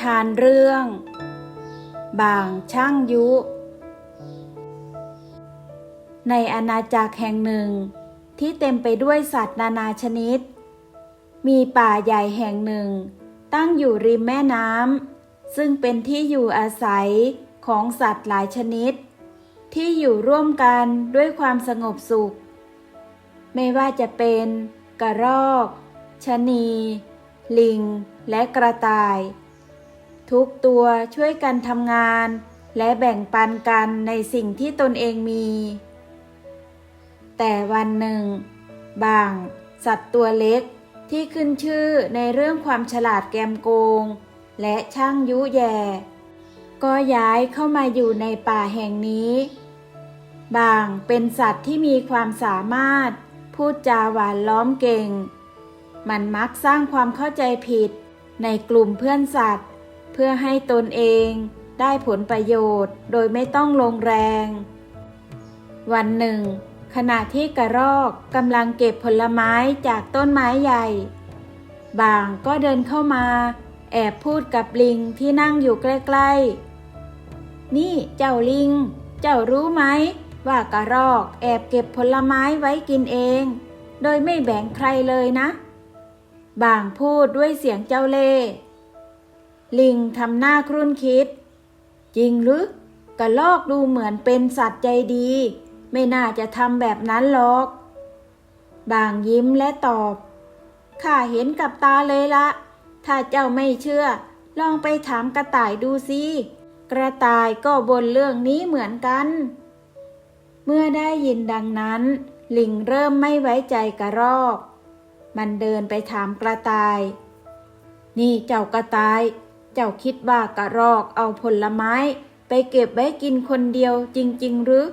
ทานเรื่อง บางช่างยุ ในอาณาจักรแห่งหนึ่ง ที่เต็มไปด้วยสัตว์นานาชนิด มีป่าใหญ่แห่งหนึ่ง ตั้งอยู่ริมแม่น้ำซึ่งเป็นที่อยู่อาศัยของสัตว์หลายชนิด ที่อยู่ร่วมกันด้วยความสงบสุข ไม่ว่าจะเป็นกระรอกชะนี ลิง และกระต่าย ทุกตัวช่วยกันทำงาน และแบ่งปันกันในสิ่งที่ตนเองมี แต่วันหนึ่ง บาง สัตว์ตัวเล็กที่ขึ้นชื่อในเรื่องความฉลาดแกมโกง และช่างยุแย่ก็ย้ายเข้ามาอยู่ในป่าแห่งนี้ บางเป็นสัตว์ที่มีความสามารถ พูดจาหวานล้อมเก่ง มันมักสร้างความเข้าใจผิดในกลุ่มเพื่อนสัตว์ เพื่อให้ตนเองได้ผลประโยชน์โดยไม่ต้องลงแรง วันหนึ่ง ขณะที่กระรอกกำลังเก็บผลไม้จากต้นไม้ใหญ่ บางก็เดินเข้ามา แอบพูดกับลิงที่นั่งอยู่ใกล้ ๆ นี่เจ้าลิง เจ้ารู้ไหม ว่ากระรอกแอบเก็บผลไม้ไว้กินเอง โดยไม่แบ่งใครเลยนะ บางพูดด้วยเสียงเจ้าเล่ ลิงทำหน้าครุ่นคิด จริงหรือกระลอกดูเหมือนเป็นสัตว์ใจดี ไม่น่าจะทำแบบนั้นหรอก บางยิ้มและตอบข้าเห็นกับตาเลยละ ถ้าเจ้าไม่เชื่อ ลองไปถามกระต่ายดูสิกระต่ายก็บนเรื่องนี้เหมือนกัน เมื่อได้ยินดังนั้น ลิงเริ่มไม่ไว้ใจกระรอก มันเดินไปถามกระต่าย นี่เจ้ากระต่าย เจ้าคิดว่ากระรอกเอาผลไม้ ไปเก็บไว้กินคนเดียวจริง ๆ หรือ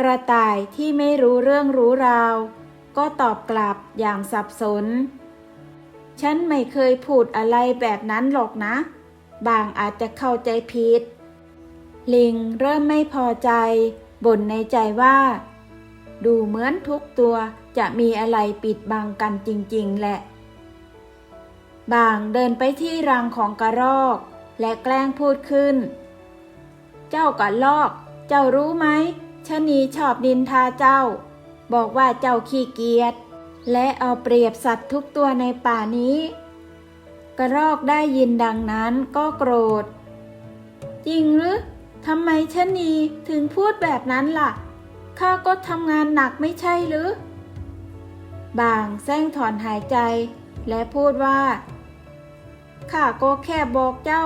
กระต่ายที่ไม่รู้เรื่องรู้ราว ก็ตอบกลับอย่างสับสน ฉันไม่เคยพูดอะไรแบบนั้นหรอกนะ บางอาจจะเข้าใจผิด ลิงเริ่มไม่พอใจบ่นในใจว่า ดูเหมือนทุกตัวจะมีอะไรปิดบังกันจริง ๆ แหละ บางเดินไปที่รังของกระรอก และแกล้งพูดขึ้น เจ้ากระรอก เจ้ารู้ไหมชะนีชอบนินทาเจ้า บอกว่าเจ้าขี้เกียจและเอาเปรียบสัตว์ทุกตัวในป่านี้ กระรอกได้ยินดังนั้นก็โกรธ จริงหรือทำไมชะนีถึงพูดแบบนั้นล่ะ ข้าก็ทำงานหนักไม่ใช่หรือ บางแซงถอนหายใจ และพูดว่า ข้าก็แค่บอกเจ้า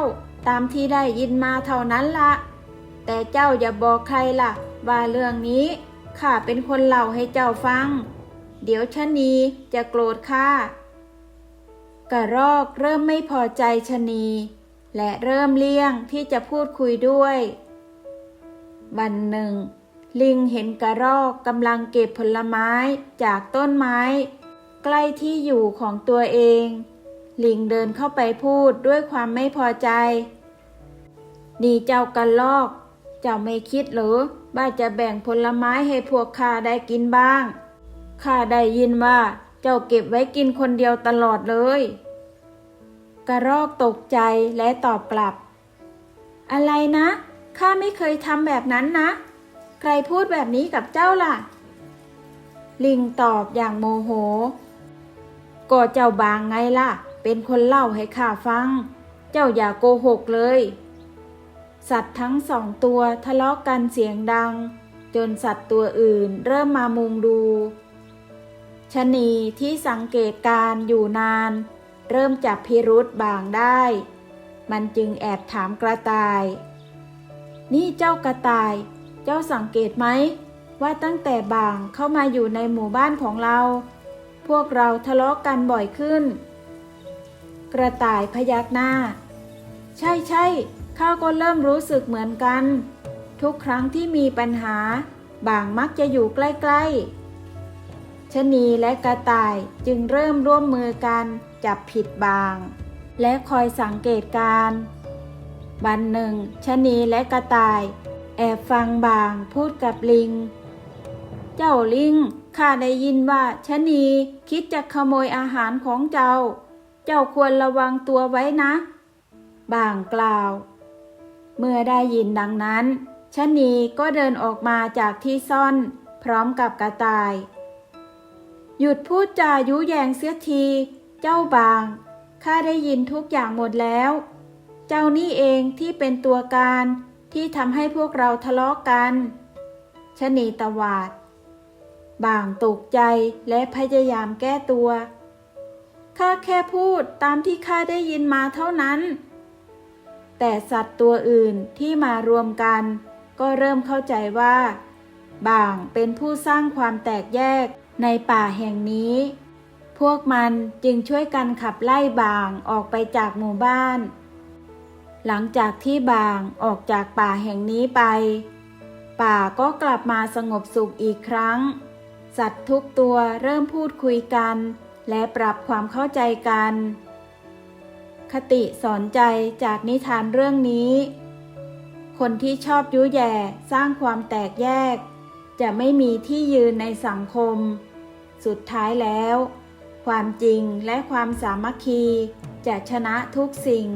ตามที่ได้ยินมาเท่านั้นละ แต่เจ้าอย่าบอกใครล่ะ ว่าเรื่องนี้ข้าเป็นคนเล่าให้เจ้าฟัง เดี๋ยวชะนีจะโกรธข้ากระรอกเริ่มไม่พอใจชะนี และเริ่มเลี่ยงที่จะพูดคุยด้วย วันหนึ่ง ลิงเห็นกระรอกกำลังเก็บผลไม้จากต้นไม้ ใกล้ที่อยู่ของตัวเอง ลิงเดินเข้าไปพูดด้วยความไม่พอใจ นี่เจ้ากระรอก เจ้าไม่คิดหรือว่าจะแบ่งผลไม้ให้พวกข้าได้กินบ้าง ข้าได้ยินว่าเจ้าเก็บไว้กินคนเดียวตลอดเลย กระรอกตกใจและตอบกลับ อะไรนะ ข้าไม่เคยทำแบบนั้นนะ ใครพูดแบบนี้กับเจ้าล่ะ ลิงตอบอย่างโมโห ก็เจ้าบางไงล่ะ เป็นคนเล่าให้ข้าฟัง เจ้าอย่าโกหกเลย สัตว์ทั้งสองตัวทะเลาะกันเสียงดัง จนสัตว์ตัวอื่นเริ่มมามุงดูชะนีที่สังเกตการอยู่นาน เริ่มจับพิรุษบางได้ มันจึงแอบถามกระต่าย นี่เจ้ากระต่าย เจ้าสังเกตไหม ว่าตั้งแต่บางเข้ามาอยู่ในหมู่บ้านของเรา พวกเราทะเลาะกันบ่อยขึ้น กระต่ายพยักหน้า ใช่ใช่ข้าก็เริ่มรู้สึกเหมือนกัน ทุกครั้งที่มีปัญหา บางมักจะอยู่ใกล้ๆชะนีและกระต่ายจึงเริ่มร่วมมือกันจับผิดบาง และคอยสังเกตการวันหนึ่งชะนีและกระต่าย แอบฟังบางพูดกับลิง เจ้าลิง ข้าได้ยินว่าชะนีคิดจะขโมยอาหารของเจ้า เจ้าควรระวังตัวไว้นะบางกล่าว เมื่อได้ยินดังนั้นชะนีก็เดินออกมาจากที่ซ่อน พร้อมกับกระต่าย หยุดพูดจายุแยงเสียที เจ้าบาง ข้าได้ยินทุกอย่างหมดแล้ว เจ้านี่เองที่เป็นตัวการที่ทำให้พวกเราทะเลาะกันชะนีตวาด บางตกใจและพยายามแก้ตัว ข้าแค่พูดตามที่ข้าได้ยินมาเท่านั้น แต่สัตว์ตัวอื่นที่มารวมกัน ก็เริ่มเข้าใจว่า บางเป็นผู้สร้างความแตกแยกในป่าแห่งนี้ พวกมันจึงช่วยกันขับไล่บางออกไปจากหมู่บ้าน หลังจากที่บางออกจากป่าแห่งนี้ไป ป่าก็กลับมาสงบสุขอีกครั้ง สัตว์ทุกตัวเริ่มพูดคุยกัน และปรับความเข้าใจกัน คติสอนใจจากนิทานเรื่องนี้ คนที่ชอบยุแย่สร้างความแตกแยก จะไม่มีที่ยืนในสังคม สุดท้ายแล้ว ความจริงและความสามัคคีจะชนะทุกสิ่ง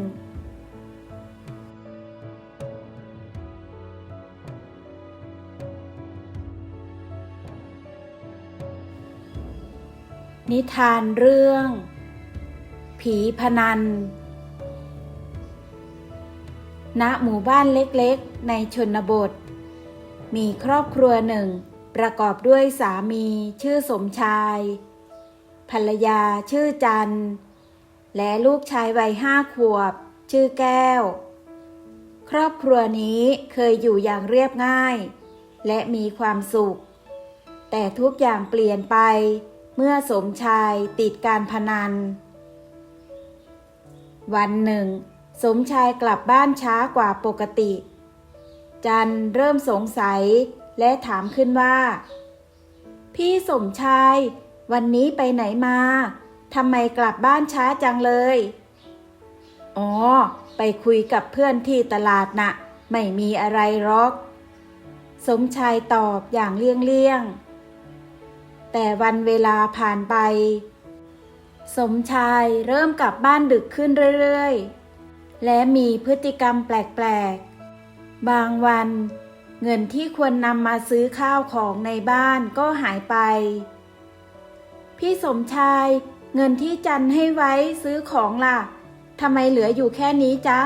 นิทานเรื่อง ผีพนัน ณ หมู่บ้านเล็กๆ ในชนบท มีครอบครัวหนึ่ง ประกอบด้วยสามีชื่อสมชาย ภรรยาชื่อจัน และลูกชายวัยห้าขวบ ชื่อแก้ว ครอบครัวนี้เคยอยู่อย่างเรียบง่าย และมีความสุข แต่ทุกอย่างเปลี่ยนไปเเมื่อสมชายติดการพนัน วันหนึ่ง สมชายกลับบ้านช้ากว่าปกติ จันเริ่มสงสัยและถามขึ้นว่า พี่สมชาย วันนี้ไปไหนมาทำไมกลับบ้านช้าจังเลย อ๋อ ไปคุยกับเพื่อนที่ตลาดนะ่ะ ไม่มีอะไรหรอก สมชายตอบอย่างเลี่ยงๆ แต่วันเวลาผ่านไป สมชายเริ่มกลับบ้านดึกขึ้นเรื่อยๆ และมีพฤติกรรมแปลกๆ บางวัน เงินที่ควรนำมาซื้อข้าวของในบ้านก็หายไป พี่สมชายเงินที่จันให้ไว้ซื้อของล่ะทำไมเหลืออยู่แค่นี้จ๊ะ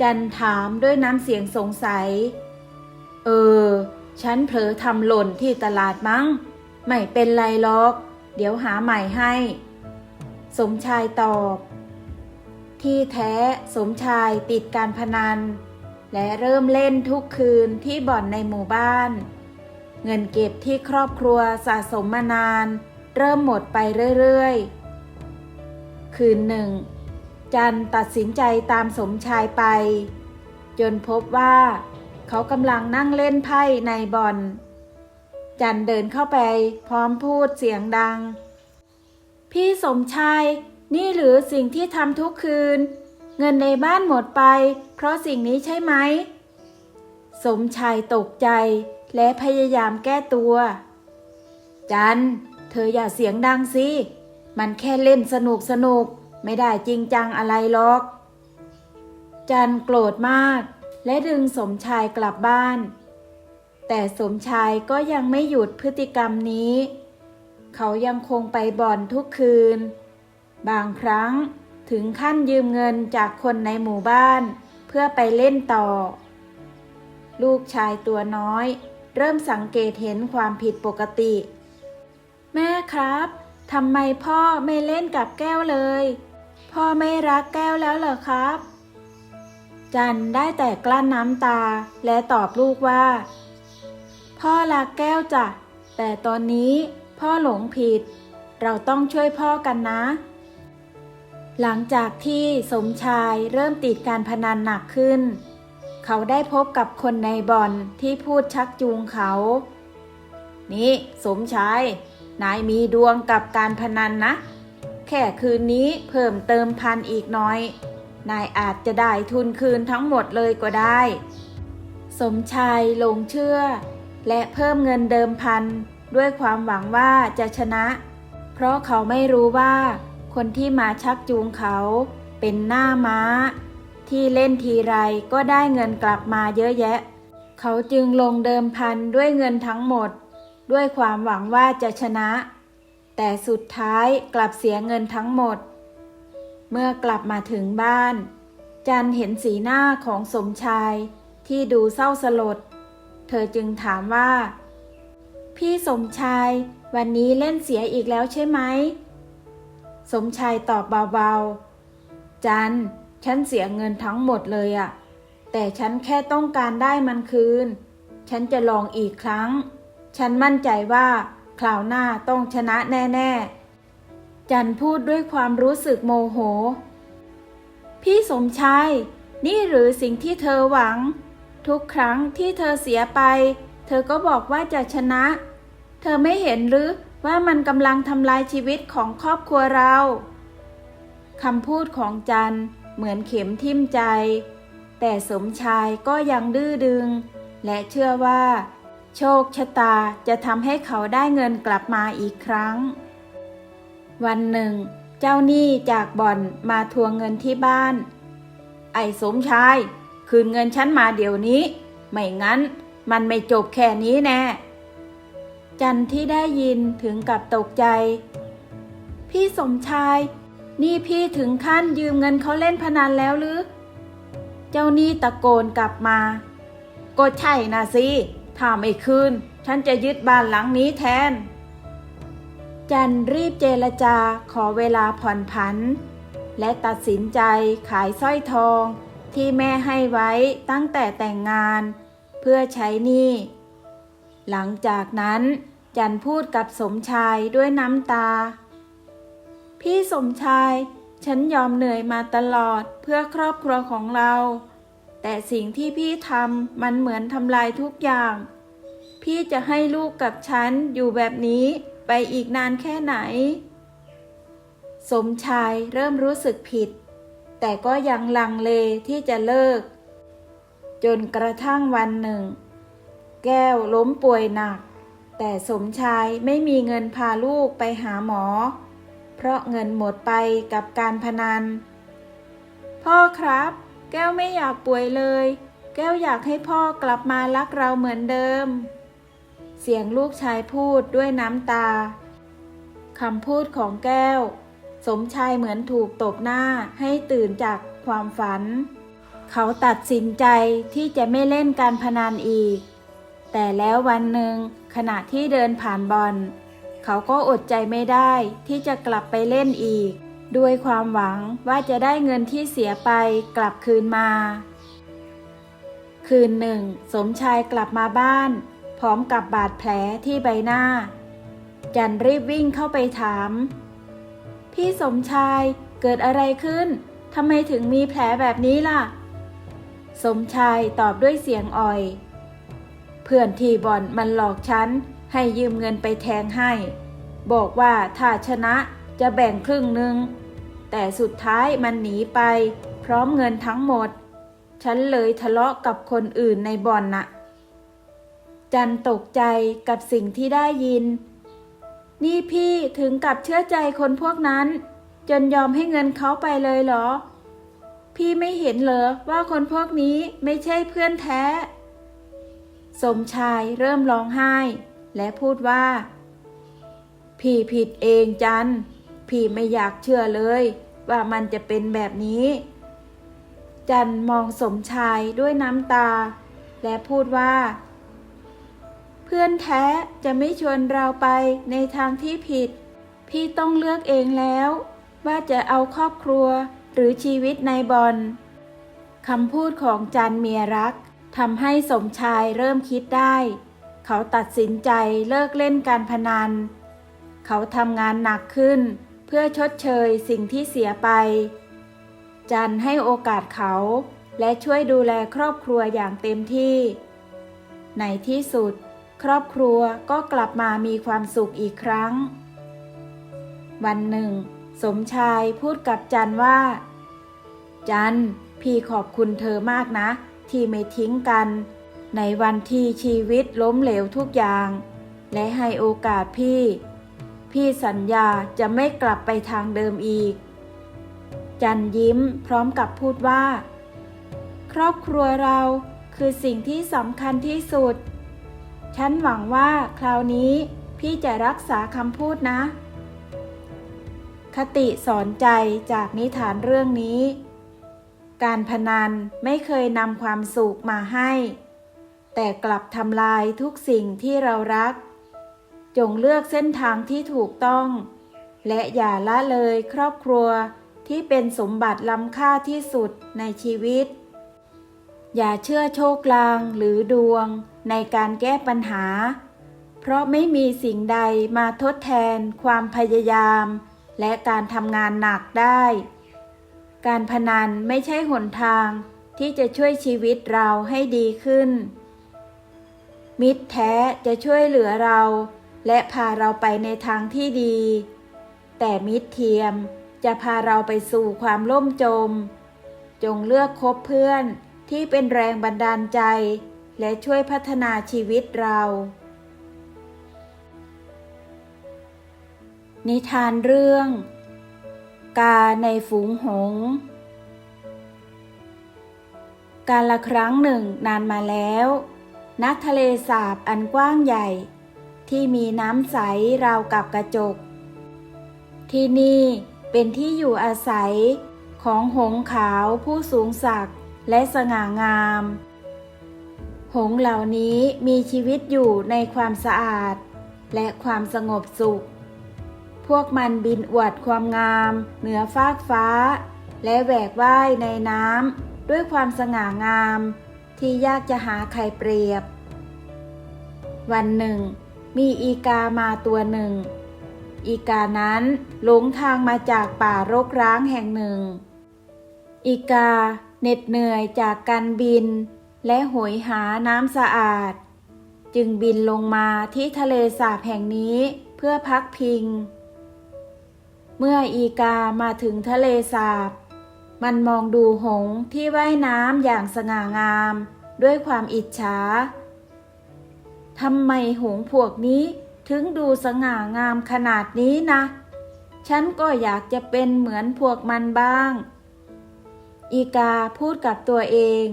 จันถามด้วยน้ำเสียงสงสัย เออ ฉันเผลอทำหล่นที่ตลาดมั้ง ไม่เป็นไรหรอก เดี๋ยวหาใหม่ให้ สมชายตอบ ที่แท้สมชายติดการพนัน และเริ่มเล่นทุกคืนที่บ่อนในหมู่บ้าน เงินเก็บที่ครอบครัวสะสมมานาน เริ่มหมดไปเรื่อยๆ คืนหนึ่ง จันตัดสินใจตามสมชายไป จนพบว่า เขากำลังนั่งเล่นไพ่ในบ่อน จันเดินเข้าไป พร้อมพูดเสียงดัง พี่สมชาย นี่หรือสิ่งที่ทำทุกคืน เงินในบ้านหมดไป เพราะสิ่งนี้ใช่ไหม สมชายตกใจ และพยายามแก้ตัว จัน เธออย่าเสียงดังสิ มันแค่เล่นสนุกสนุก ไม่ได้จริงจังอะไรหรอก จันโกรธมาก และดึงสมชายกลับบ้าน แต่สมชายก็ยังไม่หยุดพฤติกรรมนี้ เขายังคงไปบ่อนทุกคืน บางครั้งถึงขั้นยืมเงินจากคนในหมู่บ้าน เพื่อไปเล่นต่อ ลูกชายตัวน้อย เริ่มสังเกตเห็นความผิดปกติ แม่ครับทำไมพ่อไม่เล่นกับแก้วเลย พ่อไม่รักแก้วแล้วเหรอครับ จันได้แต่กลั้นน้ำตาและตอบลูกว่า พ่อรักแก้วจ้ะ แต่ตอนนี้พ่อหลงผิด เราต้องช่วยพ่อกันนะ หลังจากที่สมชายเริ่มติดการพนันหนักขึ้น เขาได้พบกับคนในบ่อนที่พูดชักจูงเขา นี่สมชาย นายมีดวงกับการพนันนะ แค่คืนนี้เพิ่มเติมพันอีกน้อย นายอาจจะได้ทุนคืนทั้งหมดเลยก็ได้ สมชายลงเชื่อ และเพิ่มเงินเดิมพัน ด้วยความหวังว่าจะชนะ เพราะเขาไม่รู้ว่า คนที่มาชักจูงเขา เป็นหน้าม้า ที่เล่นทีไรก็ได้เงินกลับมาเยอะแยะ เขาจึงลงเดิมพันด้วยเงินทั้งหมด ด้วยความหวังว่าจะชนะ แต่สุดท้ายกลับเสียเงินทั้งหมด เมื่อกลับมาถึงบ้าน จันเห็นสีหน้าของสมชายที่ดูเศร้าสลด อจึงถามว่า พี่สมชาย วันนี้เล่นเสียอีกแล้วใช่ไหม สมชายตอบเบาๆ จัน ฉันเสียเงินทั้งหมดเลยอะแต่ฉันแค่ต้องการได้มันคืน ฉันจะลองอีกครั้ง ฉันมั่นใจว่าคราวหน้าต้องชนะแน่ ๆ จันพูดด้วยความรู้สึกโมโห พี่สมชาย นี่หรือสิ่งที่เธอหวัง ทุกครั้งที่เธอเสียไป เธอก็บอกว่าจะชนะ เธอไม่เห็นหรือว่ามันกำลังทำลายชีวิตของครอบครัวเราคำพูดของจันเหมือนเข็มทิ่มใจ แต่สมชายก็ยังดื้อดึง และเชื่อว่า โชคชะตาจะทำให้เขาได้เงินกลับมาอีกครั้ง วันหนึ่ง เจ้าหนี้จากบ่อนมาทวงเงินที่บ้าน ไอ้สมชาย คืนเงินฉันมาเดี๋ยวนี้ ไม่งั้นมันไม่จบแค่นี้แน่ จันที่ได้ยินถึงกับตกใจ พี่สมชาย นี่พี่ถึงขั้นยืมเงินเขาเล่นพนันแล้วหรือ เจ้าหนี้ตะโกนกลับมา ก็ใช่นะสิถ้าไม่คืน ฉันจะยึดบ้านหลังนี้แทน จันรีบเจรจาขอเวลาผ่อนผัน และตัดสินใจขายสร้อยทอง ที่แม่ให้ไว้ตั้งแต่แต่งงานเพื่อใช้หนี้ หลังจากนั้นจันพูดกับสมชายด้วยน้ำตา พี่สมชาย ฉันยอมเหนื่อยมาตลอดเพื่อครอบครัวของเรา แต่สิ่งที่พี่ทำมันเหมือนทำลายทุกอย่าง พี่จะให้ลูกกับฉันอยู่แบบนี้ไปอีกนานแค่ไหน สมชายเริ่มรู้สึกผิด แต่ก็ยังลังเลที่จะเลิก จนกระทั่งวันหนึ่ง แก้วล้มป่วยหนัก แต่สมชายไม่มีเงินพาลูกไปหาหมอ เพราะเงินหมดไปกับการพนัน พ่อครับ แก้วไม่อยากป่วยเลย แก้วอยากให้พ่อกลับมารักเราเหมือนเดิม เสียงลูกชายพูดด้วยน้ำตาคำพูดของแก้ว สมชายเหมือนถูกตบหน้าให้ตื่นจากความฝัน เขาตัดสินใจที่จะไม่เล่นการพนันอีก แต่แล้ววันหนึ่งขณะที่เดินผ่านบอล เขาก็อดใจไม่ได้ที่จะกลับไปเล่นอีก ด้วยความหวังว่าจะได้เงินที่เสียไปกลับคืนมา คืนหนึ่ง สมชายกลับมาบ้าน พร้อมกับบาดแผลที่ใบหน้า จันรีบวิ่งเข้าไปถาม พี่สมชายเกิดอะไรขึ้น ทำไมถึงมีแผลแบบนี้ล่ะ สมชายตอบด้วยเสียงอ่อย เพื่อนที่บ่อนมันหลอกฉัน ให้ยืมเงินไปแทงให้ บอกว่าถ้าชนะจะแบ่งครึ่งหนึ่ง แต่สุดท้ายมันหนีไป พร้อมเงินทั้งหมด ฉันเลยทะเลาะกับคนอื่นในบ่อนน่ะจันตกใจกับสิ่งที่ได้ยิน นี่พี่ถึงกับเชื่อใจคนพวกนั้น จนยอมให้เงินเขาไปเลยเหรอ พี่ไม่เห็นเหรอว่าคนพวกนี้ไม่ใช่เพื่อนแท้ สมชายเริ่มร้องไห้ และพูดว่า พี่ผิดเองจัน พี่ไม่อยากเชื่อเลย ว่ามันจะเป็นแบบนี้ จันมองสมชายด้วยน้ำตา และพูดว่า พื่อนแท้จะไม่ชวนเราไปในทางที่ผิด พี่ต้องเลือกเองแล้ว ว่าจะเอาครอบครัวหรือชีวิตในบอลคำพูดของจันเมียรักทำให้สมชายเริ่มคิดได้ เขาตัดสินใจเลิกเล่นการพนัน เขาทำงานหนักขึ้น เพื่อชดเชยสิ่งที่เสียไป จันให้โอกาสเขา และช่วยดูแลครอบครัวอย่างเต็มที่ ในที่สุด ครอบครัวก็กลับมามีความสุขอีกครั้ง วันหนึ่ง สมชายพูดกับจันว่า จันพี่ขอบคุณเธอมากนะ ที่ไม่ทิ้งกัน ในวันที่ชีวิตล้มเหลวทุกอย่าง และให้โอกาสพี่ พี่สัญญาจะไม่กลับไปทางเดิมอีก จันยิ้มพร้อมกับพูดว่า ครอบครัวเราคือสิ่งที่สำคัญที่สุด ฉันหวังว่าคราวนี้พี่จะรักษาคำพูดนะ คติสอนใจจากนิทานเรื่องนี้ การพนันไม่เคยนำความสุขมาให้ แต่กลับทำลายทุกสิ่งที่เรารัก จงเลือกเส้นทางที่ถูกต้อง และอย่าละเลยครอบครัวที่เป็นสมบัติล้ำค่าที่สุดในชีวิต อย่าเชื่อโชคลางหรือดวงในการแก้ปัญหา เพราะไม่มีสิ่งใดมาทดแทนความพยายาม และการทำงานหนักได้ การพนันไม่ใช่หนทางที่จะช่วยชีวิตเราให้ดีขึ้น มิตรแท้จะช่วยเหลือเรา และพาเราไปในทางที่ดี แต่มิตรเทียมจะพาเราไปสู่ความล่มจม จงเลือกคบเพื่อน ที่เป็นแรงบันดาลใจ และช่วยพัฒนาชีวิตเรา นิทานเรื่อง กาในฝูงหง การละครั้งหนึ่งนานมาแล้วณทะเลสาบอันกว้างใหญ่ ที่มีน้ำใสราวกับกระจก ที่นี่เป็นที่อยู่อาศัยของหงขาวผู้สูงศักดิ์ และสง่างาม หงเหล่านี้มีชีวิตอยู่ในความสะอาด และความสงบสุข พวกมันบินอวดความงาม เหนือฟากฟ้า และแหวกว่ายในน้ำด้วยความสง่างาม ที่ยากจะหาใครเปรียบ วันหนึ่ง มีอีกามาตัวหนึ่งอีกานั้นหลงทางมาจากป่ารกร้างแห่งหนึ่ง อีกา เหน็ดเหนื่อยจากการบิน และหยหาน้ำสะอาด จึงบินลงมาที่ทะเลสาบแห่งนี้เพื่อพักพิง เมื่ออีกามาถึงทะเลสาบ มันมองดูหงที่ว่ายน้ำอย่างสง่างาม ด้วยความอิจฉาทำไมหงพวกนี้ถึงดูสง่างามขนาดนี้นะ ฉันก็อยากจะเป็นเหมือนพวกมันบ้าง อีกาพูดกับตัวเอง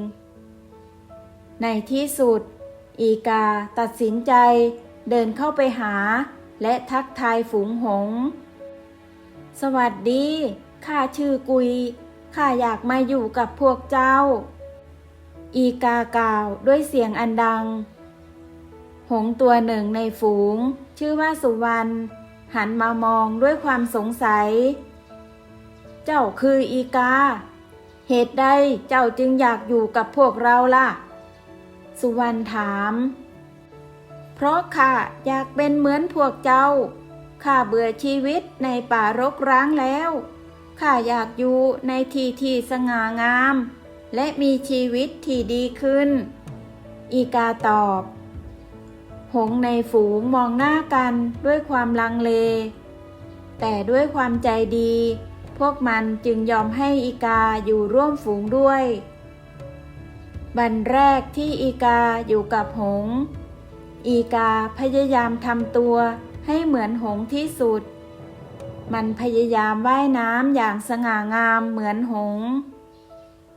ในที่สุด อีกาตัดสินใจเดินเข้าไปหา และทักทายฝูงหงส์สวัสดี ข้าชื่อกุย ข้าอยากมาอยู่กับพวกเจ้า อีกากล่าวด้วยเสียงอันดัง หงส์ตัวหนึ่งในฝูง ชื่อว่าสุวรรณหันมามองด้วยความสงสัย เจ้าคืออีกา เหตุใดเจ้าจึงอยากอยู่กับพวกเราล่ะ สุวรรณถาม เพราะข้าอยากเป็นเหมือนพวกเจ้า ข้าเบื่อชีวิตในป่ารกร้างแล้ว ข้าอยากอยู่ในที่ที่สง่างาม และมีชีวิตที่ดีขึ้น อีกาตอบ หงในฝูงมองหน้ากันด้วยความลังเล แต่ด้วยความใจดี พวกมันจึงยอมให้อีกาอยู่ร่วมฝูงด้วยบันแรกที่อีกาอยู่กับหง อีกาพยายามทำตัวให้เหมือนหงที่สุด มันพยายามว่ายน้ำอย่างสง่างามเหมือนหง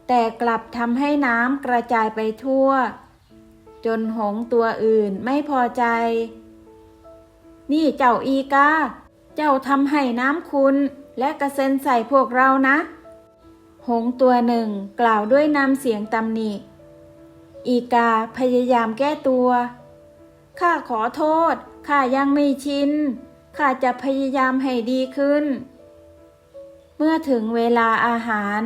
แต่กลับทำให้น้ำกระจายไปทั่ว จนหงตัวอื่นไม่พอใจ นี่เจ้าอีกา เจ้าทำให้น้ำคุณ และกระเซ็นใส่พวกเรานะ หงตัวหนึ่งกล่าวด้วยน้ำเสียงตำหนิ อีกาพยายามแก้ตัว ข้าขอโทษ ข้ายังไม่ชิน ข้าจะพยายามให้ดีขึ้น เมื่อถึงเวลาอาหาร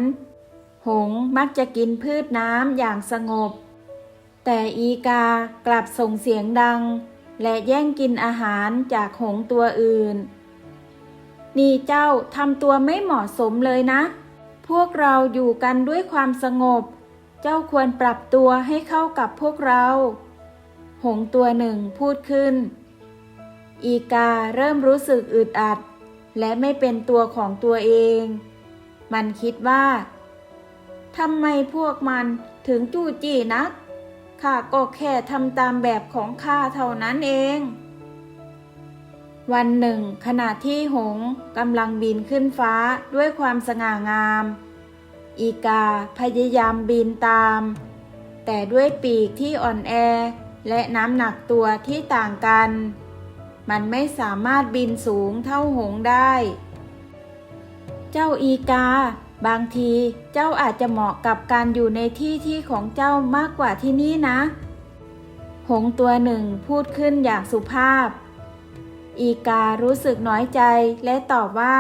หงมักจะกินพืชน้ำอย่างสงบ แต่อีกากลับส่งเสียงดัง และแย่งกินอาหารจากหงตัวอื่น นี่เจ้าทำตัวไม่เหมาะสมเลยนะ พวกเราอยู่กันด้วยความสงบ เจ้าควรปรับตัวให้เข้ากับพวกเรา หงตัวหนึ่งพูดขึ้น อีกาเริ่มรู้สึกอึดอัด และไม่เป็นตัวของตัวเอง มันคิดว่าทำไมพวกมันถึงจู้จี้นัก ข้าก็แค่ทำตามแบบของข้าเท่านั้นเอง วันหนึ่ง ขณะที่หงกำลังบินขึ้นฟ้าด้วยความสง่างาม อีกาพยายามบินตาม แต่ด้วยปีกที่อ่อนแอและน้ำหนักตัวที่ต่างกัน มันไม่สามารถบินสูงเท่าหงได้ เจ้าอีกา บางทีเจ้าอาจจะเหมาะกับการอยู่ในที่ที่ของเจ้ามากกว่าที่นี่นะ หงตัวหนึ่งพูดขึ้นอย่างสุภาพ อีการู้สึกน้อยใจและตอบว่า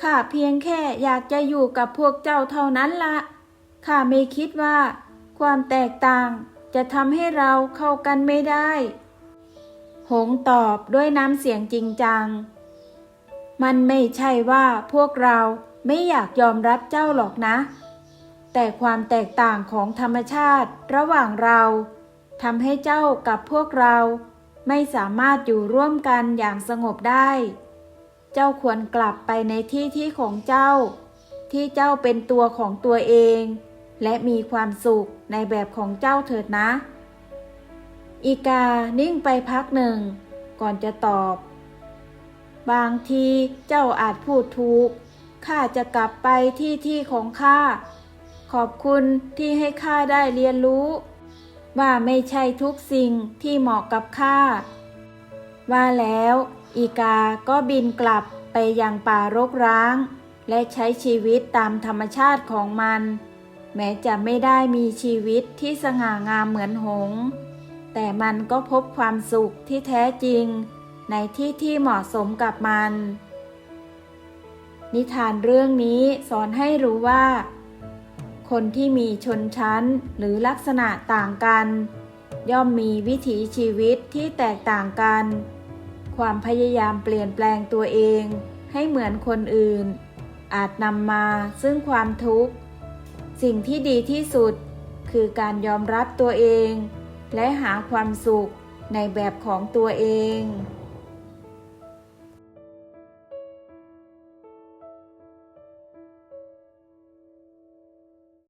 ข้าเพียงแค่อยากจะอยู่กับพวกเจ้าเท่านั้นละข้าไม่คิดว่า ความแตกต่างจะทำให้เราเข้ากันไม่ได้ หงตอบด้วยน้ำเสียงจริงจัง มันไม่ใช่ว่าพวกเราไม่อยากยอมรับเจ้าหรอกนะ แต่ความแตกต่างของธรรมชาติระหว่างเราทำให้เจ้ากับพวกเรา ไม่สามารถอยู่ร่วมกันอย่างสงบได้ เจ้าควรกลับไปในที่ที่ของเจ้า ที่เจ้าเป็นตัวของตัวเอง และมีความสุขในแบบของเจ้าเถิดนะ อีกานิ่งไปพักหนึ่ง ก่อนจะตอบ บางทีเจ้าอาจพูดถูกข้าจะกลับไปที่ที่ของข้า ขอบคุณที่ให้ข้าได้เรียนรู้ ว่าไม่ใช่ทุกสิ่งที่เหมาะกับข้า ว่าแล้ว อีกาก็บินกลับไปยังป่ารกร้าง และใช้ชีวิตตามธรรมชาติของมัน แม้จะไม่ได้มีชีวิตที่สง่างามเหมือนหงส์แต่มันก็พบความสุขที่แท้จริง ในที่ที่เหมาะสมกับมัน นิทานเรื่องนี้สอนให้รู้ว่า คนที่มีชนชั้นหรือลักษณะต่างกัน ย่อมมีวิถีชีวิตที่แตกต่างกัน ความพยายามเปลี่ยนแปลงตัวเองให้เหมือนคนอื่น อาจนำมาซึ่งความทุกข์ สิ่งที่ดีที่สุดคือการยอมรับตัวเอง และหาความสุขในแบบของตัวเอง